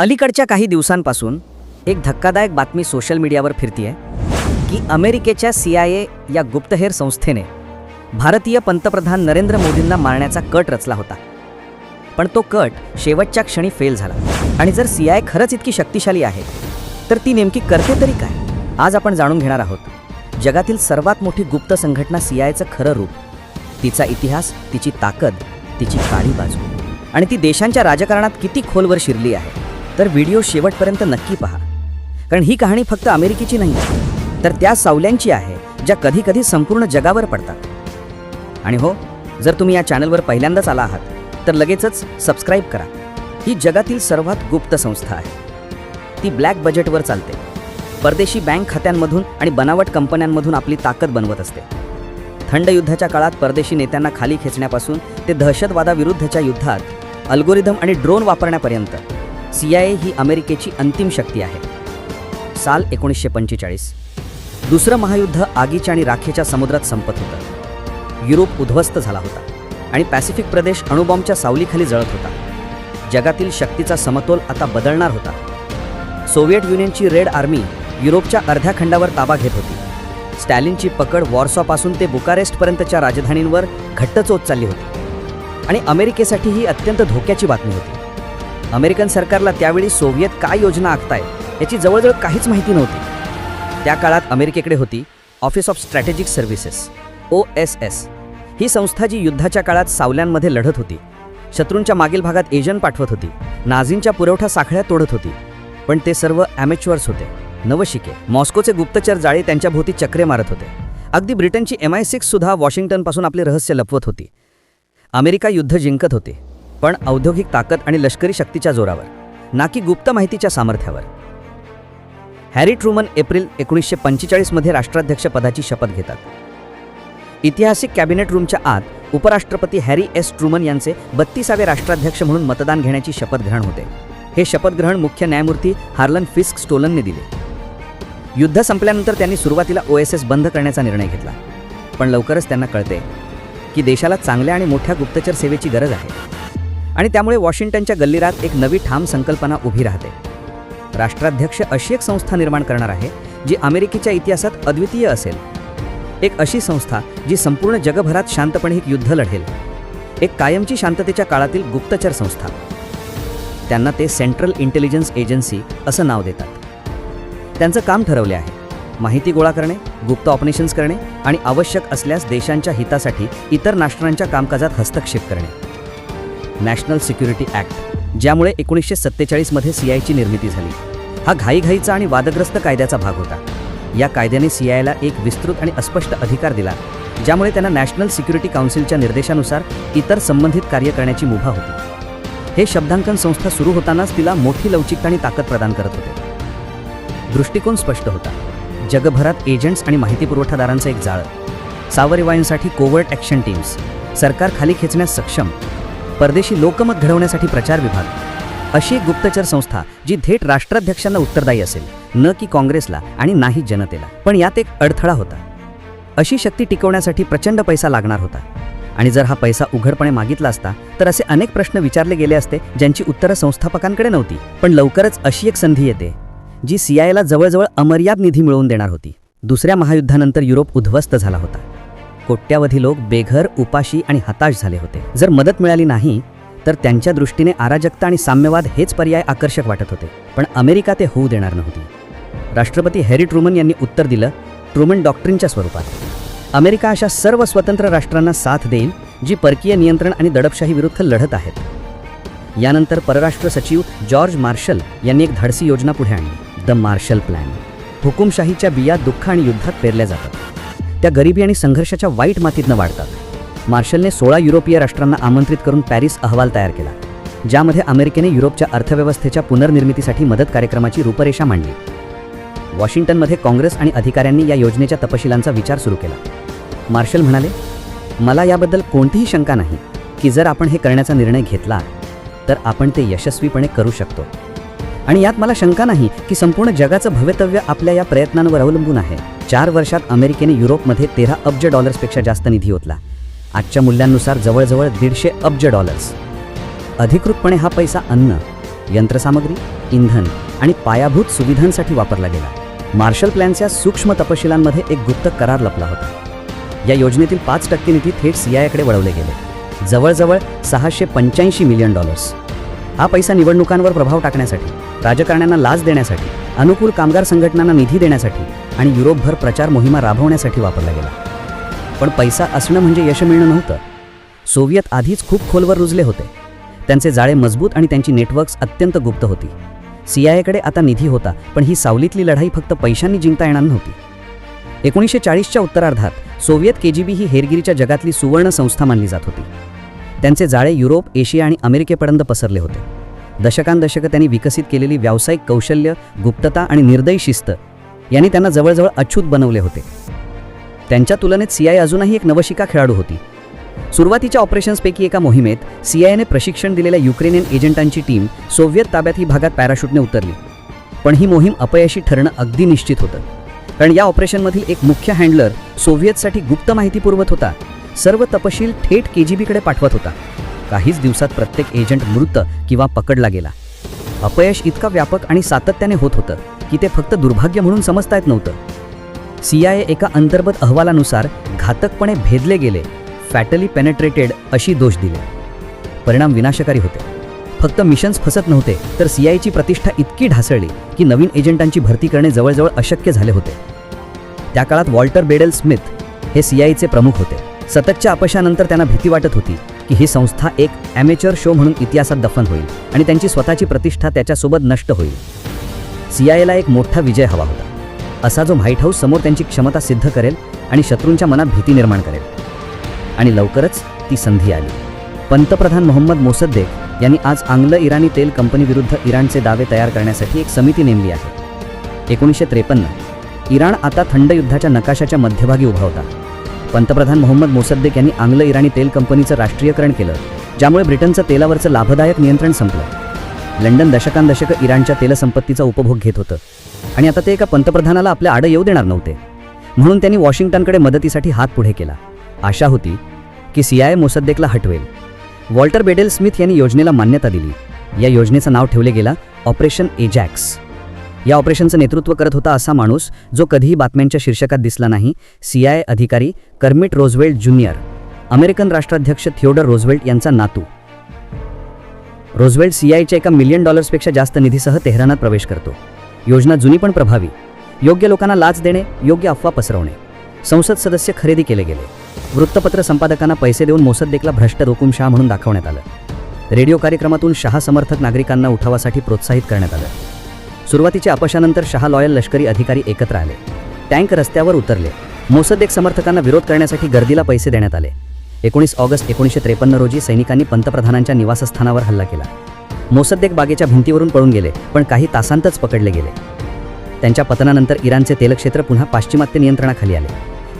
अलीकडच्या काही दिवसांपासून एक धक्कादायक बातमी सोशल मीडियावर फिरतीये की अमेरिकेच्या सी आय ए या गुप्तहेर संस्थेने भारतीय पंतप्रधान नरेंद्र मोदींना मारण्याचा कट रचला होता. पण तो कट शेवटच्या क्षणी फेल झाला. आणि जर सी आय खरंच इतकी शक्तिशाली आहे तर ती नेमकी करते तरी काय? आज आपण जाणून घेणार आहोत. जगातील सर्वात मोठी गुप्त संघटना सी आयचं खरं रूप. तिचा इतिहास तिची ताकद तिची काळी बाजू आणि ती देशांच्या राजकारणात किती खोलवर शिरली आहे. तर व्हिडिओ शेवटपर्यंत नक्की पहा. कारण ही कहाणी फक्त अमेरिकेची नाही तर त्या सावल्यांची आहे ज्या कधी कधी संपूर्ण जगावर पडतात. आणि हो जर तुम्ही या चॅनलवर पहिल्यांदाच आला आहात तर लगेचच सबस्क्राईब करा. ही जगातील सर्वात गुप्त संस्था आहे. ती ब्लॅक बजेटवर चालते. परदेशी बँक खात्यांमधून आणि बनावट कंपन्यांमधून आपली ताकद बनवत असते. थंड युद्धाच्या काळात परदेशी नेत्यांना खाली खेचण्यापासून ते दहशतवादाविरुद्धच्या युद्धात अल्गोरिदम आणि ड्रोन वापरण्यापर्यंत सी आय ए ही अमेरिकेची अंतिम शक्ती आहे. साल एकोणीसशे पंचेचाळीस. दुसरं महायुद्ध आगीच्या आणि राखेच्या समुद्रात संपत होतं. युरोप उद्ध्वस्त झाला होता आणि पॅसिफिक प्रदेश अणुबॉम्बच्या सावलीखाली जळत होता. जगातील शक्तीचा समतोल आता बदलणार होता. सोव्हिएट युनियनची रेड आर्मी युरोपच्या अर्ध्या खंडावर ताबा घेत होती. स्टॅलिनची पकड वॉर्सॉपासून ते बुकारेस्टपर्यंतच्या राजधानींवर घट्टचोत चालली होती. आणि अमेरिकेसाठी ही अत्यंत धोक्याची बातमी होती. अमेरिकन सरकारला त्यावेळी सोव्हिएत काय योजना आखतायत याची जवळजवळ काहीच माहिती नव्हती. त्या काळात अमेरिकेकडे होती office of strategic services O S S ही संस्था जी युद्धाच्या काळात सावल्यांमध्ये लढत होती शत्रूंच्या मागील भागात एजंट पाठवत होती नाझींच्या पुरवठा साखळ्या तोडत होती पण ते सर्व ॲमेच्युअर्स होते नवशिके. मॉस्कोचे गुप्तचर जाळे त्यांच्या भोवती चक्रे मारत होते. अगदी ब्रिटनची एम आय सिक्ससुद्धा वॉशिंग्टनपासून आपले रहस्य लपवत होती. अमेरिका युद्ध जिंकत होते. पण औद्योगिक ताकद आणि लष्करी शक्तीच्या जोरावर ना की गुप्त माहितीच्या सामर्थ्यावर. हॅरी ट्रुमन एप्रिल एकोणीसशे पंचेचाळीसमध्ये राष्ट्राध्यक्षपदाची शपथ घेतात. ऐतिहासिक कॅबिनेट रूमच्या आत उपराष्ट्रपती हॅरी एस ट्रुमन यांचे बत्तीसावे राष्ट्राध्यक्ष म्हणून मतदान घेण्याची शपथग्रहण होते. हे शपथग्रहण मुख्य न्यायमूर्ती हार्लन फिस्क स्टोलनने दिले. युद्ध संपल्यानंतर त्यांनी सुरुवातीला ओ एस एस बंद करण्याचा निर्णय घेतला. पण लवकरच त्यांना कळते की देशाला चांगल्या आणि मोठ्या गुप्तचर सेवेची गरज आहे. आणि त्यामुळे वॉशिंग्टनच्या गल्लीरात एक नवी ठाम संकल्पना उभी राहते. राष्ट्राध्यक्ष अशी एक संस्था निर्माण करणार आहे जी अमेरिकेच्या इतिहासात अद्वितीय असेल. एक अशी संस्था जी संपूर्ण जगभरात शांतपणे एक युद्ध लढेल. एक कायमची शांततेच्या काळातील गुप्तचर संस्था. त्यांना ते सेंट्रल इंटेलिजन्स एजन्सी असं नाव देतात. त्यांचं काम ठरवले आहे माहिती गोळा करणे गुप्त ऑपरेशन्स करणे आणि आवश्यक असल्यास देशांच्या हितासाठी इतर राष्ट्रांच्या कामकाजात हस्तक्षेप करणे. नॅशनल सिक्युरिटी ॲक्ट ज्यामुळे एकोणीसशे सत्तेचाळीसमध्ये सी आयची निर्मिती झाली. हा घाईघाईचा आणि वादग्रस्त कायद्याचा भाग होता. या कायद्याने सी आयला एक विस्तृत आणि अस्पष्ट अधिकार दिला ज्यामुळे त्यांना नॅशनल सिक्युरिटी काउन्सिलच्या निर्देशानुसार इतर संबंधित कार्य करण्याची मुभा होती. हे शब्दांकन संस्था सुरू होतानाच तिला मोठी लवचिकता आणि ताकद प्रदान करत होते. दृष्टिकोन स्पष्ट होता. जगभरात एजंट्स आणि माहिती पुरवठादारांचं एक जाळं. सावरिवाईंसाठी कोवर्ट ॲक्शन टीम्स. सरकार खाली खेचण्यास सक्षम परदेशी लोकमत घडवण्यासाठी प्रचार विभाग. अशी एक गुप्तचर संस्था जी थेट राष्ट्राध्यक्षांना उत्तरदायी असेल न की काँग्रेसला आणि नाही जनतेला. पण यात एक अडथळा होता. अशी शक्ती टिकवण्यासाठी प्रचंड पैसा लागणार होता. आणि जर हा पैसा उघडपणे मागितला असता तर असे अनेक प्रश्न विचारले गेले असते ज्यांची उत्तरं संस्थापकांकडे नव्हती. पण लवकरच अशी एक संधी येते जी सी आयला जवळजवळ अमर्याद निधी मिळवून देणार होती. दुसऱ्या महायुद्धानंतर युरोप उद्ध्वस्त झाला होता. कोट्यावधी लोक बेघर उपाशी आणि हताश झाले होते. जर मदत मिळाली नाही तर त्यांच्या दृष्टीने अराजकता आणि साम्यवाद हेच पर्याय आकर्षक वाटत होते. पण अमेरिका ते होऊ देणार नव्हती. राष्ट्रपती हॅरी ट्रुमन यांनी उत्तर दिलं ट्रुमन डॉक्ट्रिनच्या स्वरूपात. अमेरिका अशा सर्व स्वतंत्र राष्ट्रांना साथ देईल जी परकीय नियंत्रण आणि दडपशाही विरुद्ध लढत आहेत. यानंतर परराष्ट्र सचिव जॉर्ज मार्शल यांनी एक धाडसी योजना पुढे आणली द मार्शल प्लॅन. हुकुमशाहीच्या बिया दुःख आणि युद्धात पेरल्या जातात. त्या गरिबी आणि संघर्षाच्या वाईट मातीतनं वाढतात. मार्शलने सोळा युरोपीय राष्ट्रांना आमंत्रित करून पॅरिस अहवाल तयार केला ज्यामध्ये अमेरिकेने युरोपच्या अर्थव्यवस्थेच्या पुनर्निर्मितीसाठी मदत कार्यक्रमाची रूपरेषा मांडली. वॉशिंग्टनमध्ये काँग्रेस आणि अधिकाऱ्यांनी या योजनेच्या तपशिलांचा विचार सुरू केला. मार्शल म्हणाले मला याबद्दल कोणतीही शंका नाही की जर आपण हे करण्याचा निर्णय घेतला तर आपण ते यशस्वीपणे करू शकतो. आणि यात मला शंका नाही की संपूर्ण जगाचं भवितव्य आपल्या या प्रयत्नांवर अवलंबून आहे. चार वर्षात अमेरिकेने युरोपमध्ये तेरा अब्ज डॉलर्सपेक्षा जास्त निधी ओतला. आजच्या मूल्यांनुसार जवळजवळ दीडशे अब्ज डॉलर्स. अधिकृतपणे हा पैसा अन्न यंत्रसामग्री इंधन आणि पायाभूत सुविधांसाठी वापरला गेला. मार्शल प्लॅनच्या सूक्ष्म तपशिलांमध्ये एक गुप्त करार लपला होता. या योजनेतील पाच टक्के निधी थेट सीआयकडे वळवले गेले. जवळजवळ सहाशे पंच्याऐंशी मिलियन डॉलर्स. हा पैसा निवडणुकांवर प्रभाव टाकण्यासाठी. राजकारण्यांना लाच देण्यासाठी अनुकूल कामगार संघटनांना निधी देण्यासाठी आणि युरोपभर प्रचार मोहिमा राबवण्यासाठी वापरला गेला. पण पैसा असणं म्हणजे यश मिळणं नव्हतं. सोव्हियत आधीच खूप खोलवर रुजले होते. त्यांचे जाळे मजबूत आणि त्यांची नेटवर्क्स अत्यंत गुप्त होती. सीआयकडे आता निधी होता पण ही सावलीतली लढाई फक्त पैशांनी जिंकता येणार नव्हती. एकोणीसशे चाळीसच्या उत्तरार्धात सोव्हिएत केजीबी ही हेरगिरीच्या जगातली सुवर्ण संस्था मानली जात होती. त्यांचे जाळे युरोप एशिया आणि अमेरिकेपर्यंत पसरले होते. दशकांदशकं त्यांनी विकसित केलेली व्यावसायिक कौशल्य गुप्तता आणि निर्दयी शिस्त यांनी त्यांना जवळजवळ अछूत बनवले होते. त्यांच्या तुलनेत सीआय अजूनही एक नवशिका खेळाडू होती. सुरुवातीच्या ऑपरेशन्सपैकी एका मोहिमेत सीआयने प्रशिक्षण दिलेल्या युक्रेनियन एजंटांची टीम सोव्हिएत ताब्यात ही भागात पॅराशूटने उतरली. पण ही मोहीम अपयशी ठरणं अगदी निश्चित होतं. कारण या ऑपरेशनमधील एक मुख्य हँडलर सोव्हिएतसाठी गुप्त माहिती पुरवत होता. सर्व तपशील थेट के जी बीकडे पाठवत होता. काहीच दिवसात प्रत्येक एजंट मृत किंवा पकडला गेला. अपयश इतका व्यापक आणि सातत्याने होत होतं की ते फक्त दुर्भाग्य म्हणून समजता येत नव्हतं. सीआयए एका अंतर्गत अहवालानुसार घातकपणे भेदले गेले फॅटली पेनेट्रेटेड अशी दोष दिले. परिणाम विनाशकारी होते. फक्त मिशन्स फसत नव्हते तर सीआयची प्रतिष्ठा इतकी ढासळली की नवीन एजंटांची भरती करणे जवळजवळ अशक्य झाले होते. त्या काळात वॉल्टर बेडेल स्मिथ हे सीआयचे प्रमुख होते. सततच्या अपशानंतर त्यांना भीती वाटत होती की ही संस्था एक ॲमेचर शो म्हणून इतिहासात दफन होईल आणि त्यांची स्वतःची प्रतिष्ठा त्याच्यासोबत नष्ट होईल. सीआयएला एक मोठा विजय हवा होता. असा जो व्हाईट हाऊस समोर त्यांची क्षमता सिद्ध करेल आणि शत्रूंच्या मनात भीती निर्माण करेल. आणि लवकरच ती संधी आली. पंतप्रधान मोहम्मद मोसद्देक यांनी आज आंग्ल इराणी तेल कंपनीविरुद्ध इराणचे दावे तयार करण्यासाठी एक समिती नेमली आहे. एकोणीसशे त्रेपन्न. इराण आता थंड युद्धाच्या नकाशाच्या मध्यभागी उभा होता. पंतप्रधान मोहम्मद मोसद्देक यांनी आंग्ल इराणी तेल कंपनीचं राष्ट्रीयकरण केलं ज्यामुळे ब्रिटनचं तेलावरचं लाभदायक नियंत्रण संपलं. लंडन दशकांदशकं इराणच्या तेलसंपत्तीचा उपभोग घेत होतं. आणि आता ते एका पंतप्रधानाला आपल्या आडं येऊ देणार नव्हते. म्हणून त्यांनी वॉशिंग्टनकडे मदतीसाठी हात पुढे केला. आशा होती की सीआय मोसद्देकला हटवेल. वॉल्टर बेडेल स्मिथ यांनी योजनेला मान्यता दिली. या योजनेचं नाव ठेवले गेला ऑपरेशन एजॅक्स. या ऑपरेशनचं नेतृत्व करत होता असा माणूस जो कधीही बातम्यांच्या शीर्षकात दिसला नाही सीआयए अधिकारी कर्मिट रोझवेल्ट ज्युनियर अमेरिकन राष्ट्राध्यक्ष थिओडर रोझवेल्ट यांचा नातू. रोझवेल्ट सीआयच्या एका मिलियन डॉलर्सपेक्षा जास्त निधीसह तेहरानात प्रवेश करतो. योजना जुनी पण प्रभावी. योग्य लोकांना लाच देणे योग्य अफवा पसरवणे. संसद सदस्य खरेदी केले गेले. वृत्तपत्र संपादकांना पैसे देऊन मोसद्देकला भ्रष्ट रोकुमशहा म्हणून दाखवण्यात आलं. रेडिओ कार्यक्रमातून शहा समर्थक नागरिकांना उठावासाठी प्रोत्साहित करण्यात आलं. सुरुवातीच्या अपशानंतर शहा लॉयल लष्करी अधिकारी एकत्र आले. टँक रस्त्यावर उतरले. मोसद्देक समर्थकांना विरोध करण्यासाठी गर्दीला पैसे देण्यात आले. एकोणीस ऑगस्ट एकोणीसशे त्रेपन्न रोजी सैनिकांनी पंतप्रधानांच्या निवासस्थानावर हल्ला केला. मोसद्देक बागेच्या भिंतीवरून पळून गेले पण काही तासांतच पकडले गेले. त्यांच्या पतनानंतर इराणचे तेलक्षेत्र पुन्हा पाश्चिमात्य नियंत्रणाखाली आले.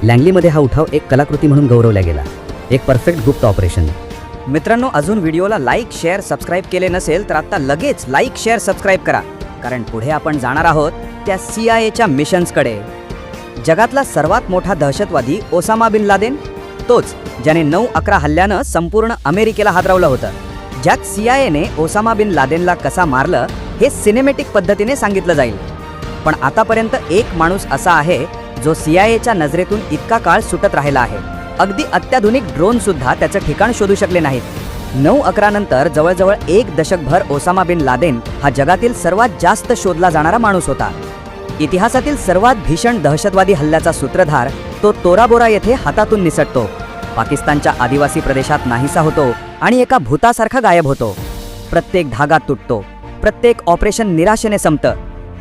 लँगलीमध्ये हा उठाव एक कलाकृती म्हणून गौरवला गेला. एक परफेक्ट गुप्त ऑपरेशन. मित्रांनो अजून व्हिडिओला लाईक शेअर सबस्क्राईब केले नसेल तर आत्ता लगेच लाईक शेअर सबस्क्राईब करा. कारण पुढे आपण जाणार आहोत त्या सी आय एच्या मिशन्सकडे जगातला सर्वात मोठा दहशतवादी ओसामा बिन लादेन तोच ज्याने नऊ अकरा हल्ल्यानं संपूर्ण अमेरिकेला हादरवलं होतं. ज्यात सी आय एने ओसामा बिन लादेनला कसा मारलं हे सिनेमॅटिक पद्धतीने सांगितलं जाईल. पण आतापर्यंत एक माणूस असा आहे जो सी आय एच्या नजरेतून इतका काळ सुटत राहिला आहे. अगदी अत्याधुनिक ड्रोनसुद्धा त्याचं ठिकाण शोधू शकले नाहीत. नऊ अकरा नंतर जवळजवळ एक दशकभर ओसामा बिन लादेन हा जगातील सर्वात जास्त शोधला जाणारा माणूस होता. इतिहासातील सर्वात भीषण दहशतवादी हल्ल्याचा सूत्रधार तो तोराबोरा येथे हातातून निसटतो. पाकिस्तानच्या आदिवासी प्रदेशात नाहीसा होतो आणि एका भूतासारखा गायब होतो. प्रत्येक धागा तुटतो. प्रत्येक ऑपरेशन निराशेने संपतं.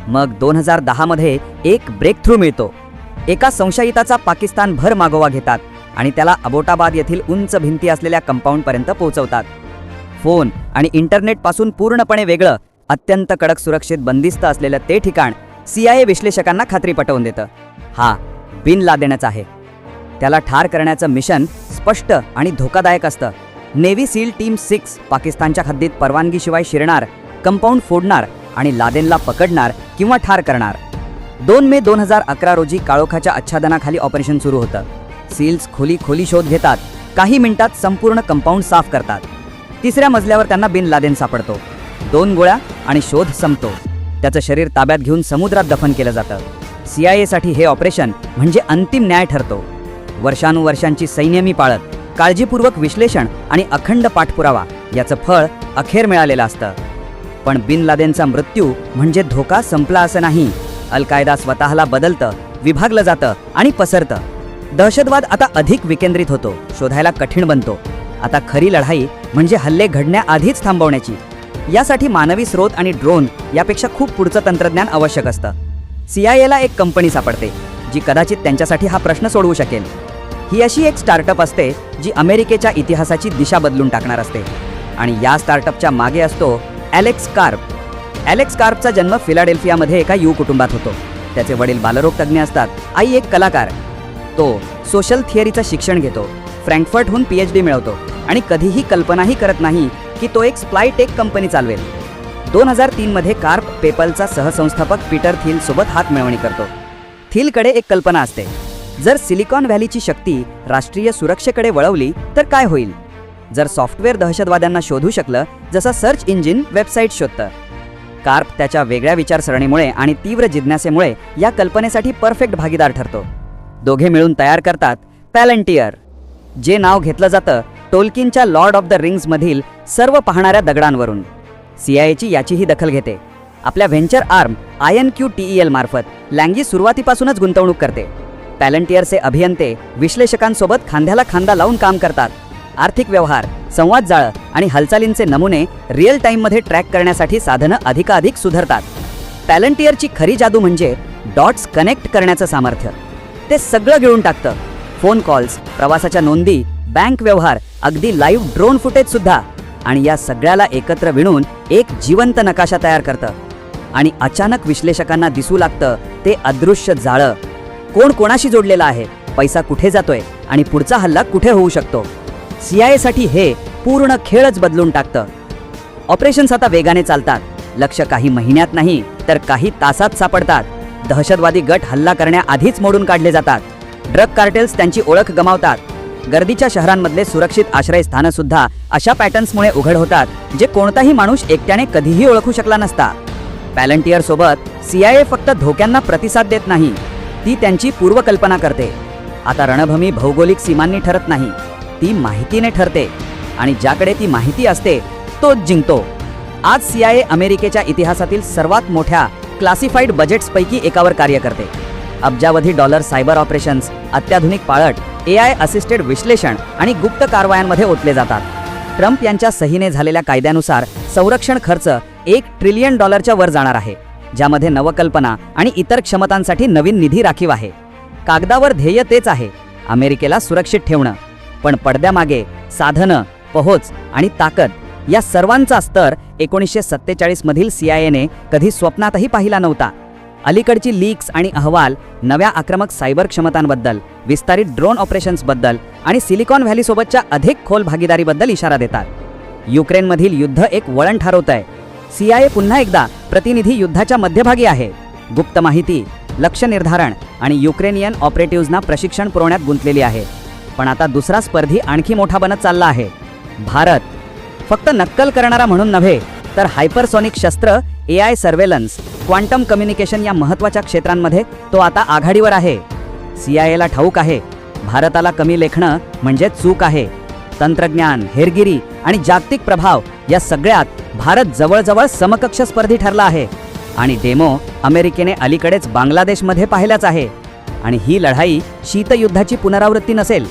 मग दोन हजार दहामध्ये एक ब्रेक थ्रू मिळतो. एका संशयिताचा पाकिस्तानभर मागोवा घेतात. आणि त्याला अबोटाबाद येथील उंच भिंती असलेल्या कंपाऊंडपर्यंत पोहोचवतात. फोन आणि इंटरनेटपासून पूर्णपणे वेगळं अत्यंत कडक सुरक्षित बंदिस्त असलेलं ते ठिकाण सीआयए विश्लेषकांना खात्री पटवून देतं. हा बिन लादेण्याचा आहे. त्याला ठार करण्याचं मिशन स्पष्ट आणि धोकादायक असतं. नेव्ही सील टीम सिक्स पाकिस्तानच्या हद्दीत परवानगीशिवाय शिरणार कंपाऊंड फोडणार आणि लादेनला पकडणार किंवा ठार करणार. दोन मे दोन हजार अकरा रोजी काळोखाच्या आच्छादनाखाली ऑपरेशन सुरू होतं. सील्स खोली खोली शोध घेतात काही मिनिटात संपूर्ण कंपाऊंड साफ करतात. तिसऱ्या मजल्यावर त्यांना बिन लादेन सापडतो. दोन गोळ्या आणि शोध संपतो. त्याचं शरीर ताब्यात घेऊन समुद्रात दफन केलं जातं. सीआयएसाठी हे ऑपरेशन म्हणजे अंतिम न्याय ठरतो. वर्षानुवर्षांची संयमी पाळत काळजीपूर्वक विश्लेषण आणि अखंड पाठपुरावा याचं फळ अखेर मिळालेलं असतं. पण बिन लादेनचा मृत्यू म्हणजे धोका संपला असं नाही. अल कायदा स्वतःला बदलतं विभागलं जातं आणि पसरतं. दहशतवाद आता अधिक विकेंद्रित होतो शोधायला कठीण बनतो. आता खरी लढाई म्हणजे हल्ले घडण्याआधीच थांबवण्याची. यासाठी मानवी स्रोत आणि ड्रोन यापेक्षा खूप पुढचं तंत्रज्ञान आवश्यक असतं. सी आय एला एक कंपनी सापडते जी कदाचित त्यांच्यासाठी हा प्रश्न सोडवू शकेल. ही अशी एक स्टार्टअप असते जी अमेरिकेच्या इतिहासाची दिशा बदलून टाकणार असते. आणि या स्टार्टअपच्या मागे असतो ॲलेक्स कार्प. ॲलेक्स कार्पचा जन्म फिलाडेल्फियामध्ये एका यू कुटुंबात होतो. त्याचे वडील बालरोग तज्ज्ञ असतात. आई एक कलाकार. तो सोशल थिअरीचं शिक्षण घेतो. फ्रँकफर्टहून पी एच डी मिळवतो आणि कधीही कल्पनाही करत नाही की तो एक स्प्लाय टेक कंपनी चालवेल. दोन हजार तीनमध्ये कार्प पेपलचा सहसंस्थापक पीटर थिल सोबत हात मिळवणी करतो. थिलकडे एक कल्पना असते. जर सिलिकॉन व्हॅलीची शक्ती राष्ट्रीय सुरक्षेकडे वळवली तर काय होईल? जर सॉफ्टवेअर दहशतवाद्यांना शोधू शकलं जसं सर्च इंजिन वेबसाईट शोधतं. कार्प त्याच्या वेगळ्या विचारसरणीमुळे आणि तीव्र जिज्ञासेमुळे या कल्पनेसाठी परफेक्ट भागीदार ठरतो. दोघे मिळून तयार करतात पॅलेंटियर जे नाव घेतलं जातं टोल्किनच्या लॉर्ड ऑफ द रिंग्समधील सर्व पाहणाऱ्या दगडांवरून. सीआयएची याचीही दखल घेते. आपल्या venture arm I N Q T E L मार्फत लँगी सुरुवातीपासूनच गुंतवणूक करते. पॅलेंटियरचे अभियंते विश्लेषकांसोबत खांद्याला खांदा लावून काम करतात. आर्थिक व्यवहार संवाद जाळं आणि हालचालींचे नमुने रिअल टाईममध्ये ट्रॅक करण्यासाठी साधनं अधिकाधिक सुधारतात. पॅलेंटियरची खरी जादू म्हणजे डॉट्स कनेक्ट करण्याचं सामर्थ्य. ते सगळं घेऊन टाकतं. फोन कॉल्स प्रवासाच्या नोंदी बँक व्यवहार अगदी लाईव्ह ड्रोन फुटेज सुद्धा. आणि या सगळ्याला एकत्र विणून एक जिवंत नकाशा तयार करतं. आणि अचानक विश्लेषकांना दिसू लागतं ते अदृश्य जाळं. कोण कोणाशी जोडलेलं आहे? पैसा कुठे जातोय? आणि पुढचा हल्ला कुठे होऊ शकतो? सीआयएसाठी हे पूर्ण खेळच बदलून टाकतं. ऑपरेशन्स आता वेगाने चालतात. लक्ष काही महिन्यात नाही तर काही तासात सापडतात. दहशतवादी गट हल्ला करण्याआधीच मोडून काढले जातात. ड्रग कार्टेल्स त्यांची ओळख गमावतात. गर्दीच्या शहरांमधले सुरक्षित आश्रयस्थानं सुद्धा अशा पॅटर्न्समुळे उघड होतात जे कोणताही माणूस एकट्याने कधीही ओळखू शकला नसता. पॅलंटियर सोबत सीआयए फक्त धोक्यांना प्रतिसाद देत नाही ती त्यांची पूर्वकल्पना करते. आता रणभूमी भौगोलिक सीमांनी ठरत नाही ती माहितीने ठरते आणि ज्याकडे ती माहिती असते तोच जिंकतो. आज सीआयए अमेरिकेच्या इतिहासातील सर्वात मोठ्या क्लासिफाईड बजेट्सपैकी एकावर कार्य करते. अब्जावधी डॉलर सायबर ऑपरेशन्स अत्याधुनिक पाळट ए आय असिस्टेड विश्लेषण आणि गुप्त कारवायांमध्ये ओतले जातात. ट्रम्प यांच्या सहीने झालेल्या कायद्यानुसार संरक्षण खर्च एक ट्रिलियन डॉलरच्या वर जाणार आहे ज्यामध्ये नवकल्पना आणि इतर क्षमतांसाठी नवीन निधी राखीव आहे. कागदावर ध्येय तेच आहे अमेरिकेला सुरक्षित ठेवणं. पण पडद्यामागे साधनं पोहोच आणि ताकद या सर्वांचा स्तर एकोणीसशे सत्तेचाळीसमधील सी आय एने कधी स्वप्नातही पाहिला नव्हता. अलीकडची लीक्स आणि अहवाल नव्या आक्रमक सायबर क्षमतांबद्दल विस्तारित ड्रोन ऑपरेशन्सबद्दल आणि सिलिकॉन व्हॅलीसोबतच्या अधिक खोल भागीदारीबद्दल इशारा देतात. युक्रेनमधील युद्ध एक वळण ठरवत आहे सी आय ए पुन्हा एकदा प्रतिनिधी युद्धाच्या मध्यभागी आहे. गुप्त माहिती लक्ष निर्धारण आणि युक्रेनियन ऑपरेटिव्हजना प्रशिक्षण पुरवण्यात गुंतलेली आहे. पण आता दुसरा स्पर्धी आणखी मोठा बनत चालला आहे. भारत फक्त नक्कल करणारा म्हणून नव्हे तर हायपरसॉनिक शस्त्र A I surveillance quantum communication या महत्त्वाच्या क्षेत्रांमध्ये तो आता आघाडीवर आहे. सीआयएला ठाऊक आहे भारताला कमी लेखणं म्हणजे चूक आहे. तंत्रज्ञान हेरगिरी आणि जागतिक प्रभाव या सगळ्यात भारत जवळजवळ समकक्ष स्पर्धी ठरला आहे. आणि डेमो अमेरिकेने अलीकडेच बांगलादेशमध्ये पाहिल्याच आहे. आणि ही लढाई शीतयुद्धाची पुनरावृत्ती नसेल.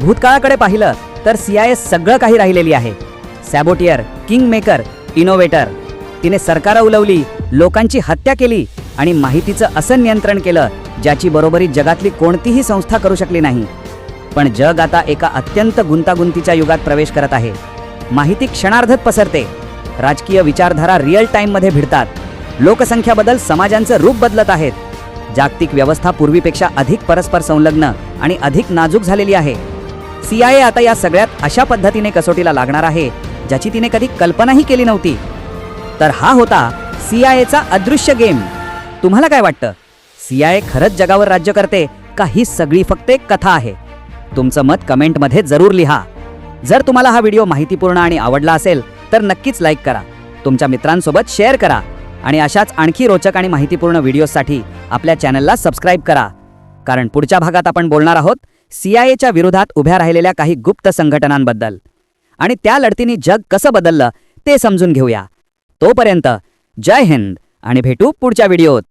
भूतकाळाकडे पाहिलं तर सीआयएस सगळं काही राहिलेली आहे. Saboteur kingmaker innovator. तिने सरकारं उलवली लोकांची हत्या केली आणि माहितीचं असं नियंत्रण केलं ज्याची बरोबरी जगातली कोणतीही संस्था करू शकली नाही. पण जग आता एका अत्यंत गुंतागुंतीच्या युगात प्रवेश करत आहे. माहिती क्षणार्धत पसरते. राजकीय विचारधारा रिअल टाईममध्ये भिडतात. लोकसंख्या बदल समाजांचं रूप बदलत आहेत. जागतिक व्यवस्था पूर्वीपेक्षा अधिक परस्पर संलग्न आणि अधिक नाजूक झालेली आहे. सीआयए आता या सगळ्यात अशा पद्धतीने कसोटीला लागणार आहे ज्याची तिने कधी कल्पनाही केली नव्हती. तर हा होता सीआयएचा अदृश्य गेम. तुम्हाला काय वाटतं? सीआयए खरंच जगावर राज्य करते का ही सगळी फक्त एक कथा आहे? तुमचं मत कमेंटमध्ये जरूर लिहा. जर तुम्हाला हा व्हिडिओ माहितीपूर्ण आणि आवडला असेल तर नक्कीच लाईक करा. तुमच्या मित्रांसोबत शेअर करा. आणि अशाच आणखी रोचक आणि माहितीपूर्ण व्हिडिओसाठी आपल्या चॅनलला सबस्क्राईब करा. कारण पुढच्या भागात आपण बोलणार आहोत सीआयएच्या विरोधात उभ्या राहिलेल्या काही गुप्त संघटनांबद्दल. आणि त्या लढतीने जग कसं बदललं ते समजून घेऊया. तोपर्यंत जय हिंद आणि भेटू पुढच्या व्हिडिओत.